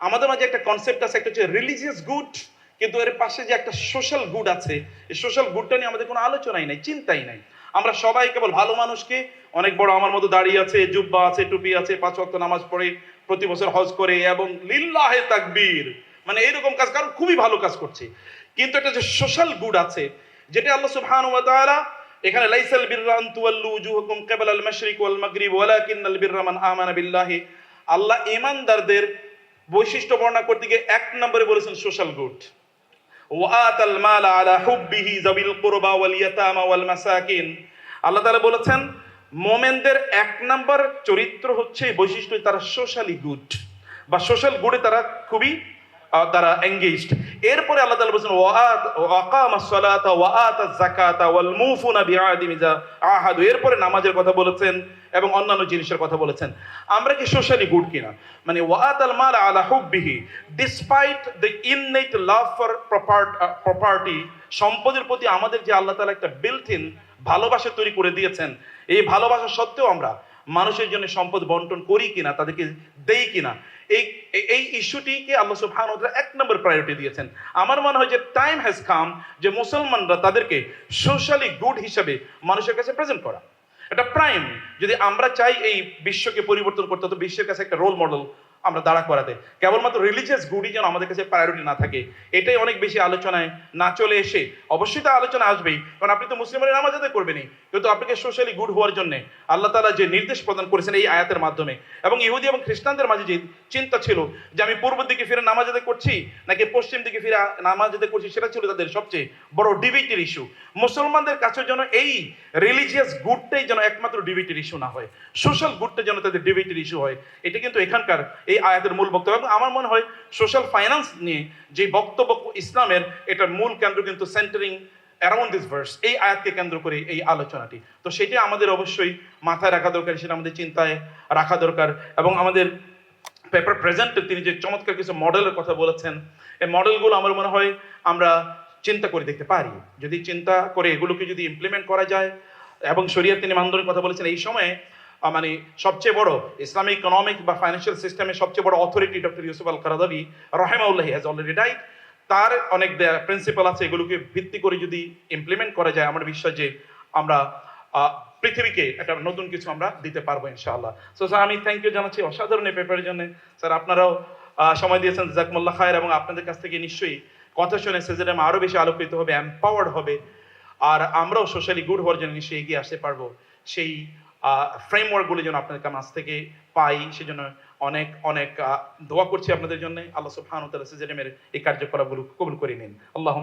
আমাদের মাঝে একটা কনসেপ্ট আছে, একটা হচ্ছে রিলিজিয়াস গুড কিন্তু এর পাশে যে একটা সোশ্যাল গুড আছে, এই সোশ্যাল গুডটা নিয়ে আমাদের কোনো আলোচনাই নাই, চিন্তাই নাই। আমরা সবাই কেবল ভালো মানুষকে, অনেক বড় আমার মতো দাঁড়িয়ে আছে, জুব্বা আছে, টুপি আছে, পাঁচ ওয়াক্ত নামাজ পড়ে, প্রতি বছর হজ করে, এবং লিল্লাহে তাকবীর মানে এইরকম কাজ, কারণ খুবই ভালো কাজ করছে। কিন্তু একটা যে সোশ্যাল গুড আছে, যেটা আল্লাহ সুবহানাহু ওয়া তাআলা এখানে, লাইসাল বিররা আন তুওয়াল্লু উজুহাকুম ক্বাবলা মাশরিক ওয়াল মাগরিব, ওয়ালাকিন্নাল বিররা মান আমানা বিল্লাহি। আল্লাহ ঈমানদারদের বৈশিষ্ট্য বর্ণনা করতে গিয়ে এক নম্বরে বলেছেন সোশ্যাল গুড ওয়াতাল মাল আলা হুব্বিহি জাবিল কুরবা ওয়াল ইয়াতামা ওয়াল মাসাকিন। আল্লাহ তাআলা বলেছেন, মোমেনদের এক নাম্বার চরিত্র হচ্ছে বৈশিষ্ট্য তারা সোশ্যালি গুড বা সোশ্যাল গুডে তারা খুবই তারা এঙ্গেজড এরপরে আল্লাহ তাআলা বলেছেন, ওয়াআত ওয়াকামাস সালাতা ওয়াআতাজ যাকাতা, ওয়াল মুফুনা বিআহদিম ইযা আহাদু। এরপরে নামাজের কথা বলেছেন এবং অন্যান্য জিনিসের কথা বলেছেন। আমরা কি সোশ্যালি গুড কিনা? মানে ওয়াআতাল মাল আলা হুব্বিহি। Despite the innate love for property সম্পদের প্রতি আমাদের যে আল্লাহ তাআলা একটা বিল্ট ইন ভালোবাসা তৈরি করে দিয়েছেন, এই ভালোবাসা সত্ত্বেও আমরা মানুষের জন্য সম্পদ বন্টন করি কিনা, তাদেরকে দেই কিনা, এই, এই- ইস্যুটিকে আল্লাহ তাআলা এক নম্বর প্রায়োরিটি দিয়েছেন। আমার মনে হয় যে টাইম হ্যাজ কাম যে মুসলমানরা তাদেরকে সোশ্যালি গুড হিসাবে মানুষের কাছে প্রেজেন্ট করা। এটা প্রাইম যদি আমরা চাই এই বিশ্বকে পরিবর্তন করতে তো বিশ্বের কাছে একটা রোল মডেল আমরা দাঁড়া করাতে। কেবলমাত্র রিলিজিয়াস গুডই যেন আমাদের কাছে প্রায়োরিটি না থাকে। এটাই অনেক বেশি আলোচনায় না চলে এসে। অবশ্যই তা আলোচনা আসবেই, কারণ আপনি তো মুসলিমের নামাজ আদায় করবেনই। কিন্তু আপনাকে সোশ্যালি গুড হওয়ার জন্য আল্লাহ তালা যে নির্দেশ প্রদান করেছেন এই আয়াতের মাধ্যমে। এবং ইহুদি এবং খ্রিস্টানদের মাঝে যে চিন্তা ছিল যে আমি পূর্ব দিকে ফিরে নামাজ আদায় করছি, নাকি পশ্চিম দিকে ফিরে নামাজ আদায় করছি, সেটা ছিল তাদের সবচেয়ে বড় ডিবেটের ইস্যু মুসলমানদের কাছে যেন এই রিলিজিয়াস গুডটাই যেন একমাত্র ডিবেটের ইস্যু না হয়। সোশ্যাল গুডটা যেন তাদের ডিবেটের ইস্যু হয়। এটা কিন্তু এখানকার এই আয়াতের মূল বক্তব্য। এবং আমার মনে হয় সোশ্যাল ফাইন্যান্স নিয়ে যে বক্তব্য ইসলামের, এটার মূল কেন্দ্র কিন্তু সেন্টারিং অ্যারাউন্ড দিস ভার্স এই আয়াতকে কেন্দ্র করে এই আলোচনাটি। তো সেটা আমাদের অবশ্যই মাথায় রাখা দরকার, সেটা আমাদের চিন্তায় রাখা দরকার। এবং আমাদের পেপার প্রেজেন্টে তিনি যে চমৎকার কিছু মডেলের কথা বলেছেন, এই মডেলগুলো আমার মনে হয় আমরা চিন্তা করে দেখতে পারি। যদি চিন্তা করে এগুলোকে যদি ইমপ্লিমেন্ট করা যায়, এবং শরিয়ার তিনি মানদণ্ডের কথা বলেছেন, এই সময়ে মানে সবচেয়ে বড় ইসলামিক ইকোনমিক বা ফাইন্যান্সিয়াল সিস্টেমের সবচেয়ে বড় authority doctor Yusuf al Qaradawi রহেমাউল্লাহ has already died তার অনেক প্রিন্সিপাল আছে এগুলোকে ভিত্তি করে যদি ইমপ্লিমেন্ট করা যায়, আমার বিশ্বাস যে আমরা পৃথিবীকে একটা নতুন কিছু আমরা দিতে পারব ইনশাআল্লাহ। সো স্যার আমি থ্যাংক ইউ জানাচ্ছি অসাধারণ এই পেপারের জন্য। স্যার আপনারাও সময় দিয়েছেন জাকমুল্লাহ খায়ের এবং আপনাদের কাছ থেকে নিশ্চয়ই কথা শুনে সেজেরাম আরও বেশি আলোকিত হবে এম্পাওয়ার্ড হবে। আর আমরাও সোশ্যালি গুড হওয়ার জন্য নিশ্চয়ই এগিয়ে আসতে পারব। সেই ফ্রেমওয়ার্কগুলো যেন আপনাদের কাছ থেকে পাই, সেজন্য অনেক অনেক দোয়া করছি আপনাদের জন্য। আল্লাহ সুবহানাহু ওয়া এই কার্যকলাপগুলো কবুল করে নিন। আল্লাহ